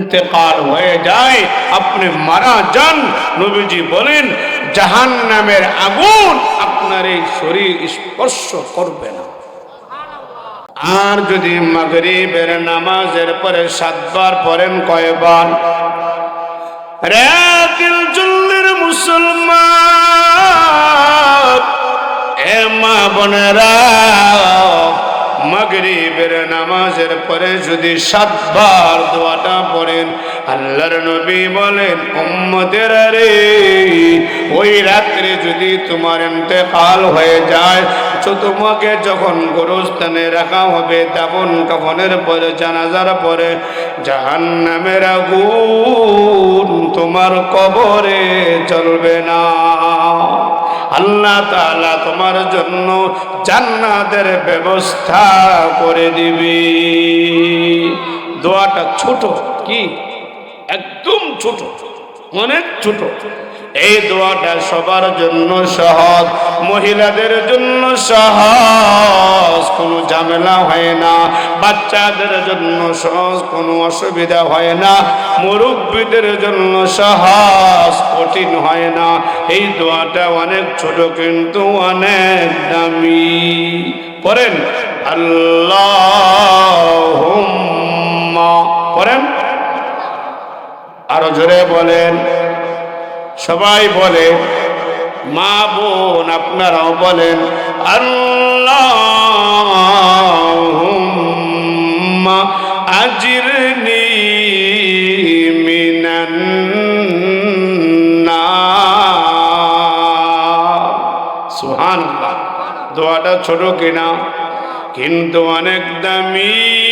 ইন্তেকাল হয়ে যায়, আপনি মারা যান। নবীজি বলেন জাহান নামের আগুন আপনার এই শরীর স্পর্শ করবে না। আর যদি মাগরিবের নামাজের পরে সাতবার পড়েন কয়বার? রাকিল চল্লির মুসলমান, এ মা বোনেরা, মাগরিবের নামাজের পরে যদি সাতবার দোয়াটা পড়েন আল্লাহর নবী বলেন, উম্মতের রে ওই রাত্রে যদি তোমার ইন্তেকাল হয়ে যায়, তো তোমাকে যখন গোরস্থানে রাখা হবে দাপন কাফনের পরে, জানাজার পরে, জাহান্নামের আগুন তোমার কবরে চলবে না। আল্লাহ তাআলা তোমার জন্য জান্নাতের ব্যবস্থা করে দিবি। দোয়াটা ছোট, কি? একদম ছোট, অনেক ছোট। এই দোয়াটা সবার জন্য সহজ, মহিলাদের জন্য সহজ, কোনো ঝামেলা হয় না। বাচ্চাদের জন্য সহজ, কোনো অসুবিধা হয় না। মুরব্বীদের জন্য সহজ, কঠিন হয় না। এই দোয়াটা অনেক ছোট, কিন্তু অনেক দামি। পড়েন আল্লাহ পড়েন আরও জোরে বলেন। সবাই বলে, মা বোন আপনারাও বলেন আল্লাহ আজিরনি মিনান সুহান দোয়াটা ছোট কিনা? কিন্তু অনেক দামি।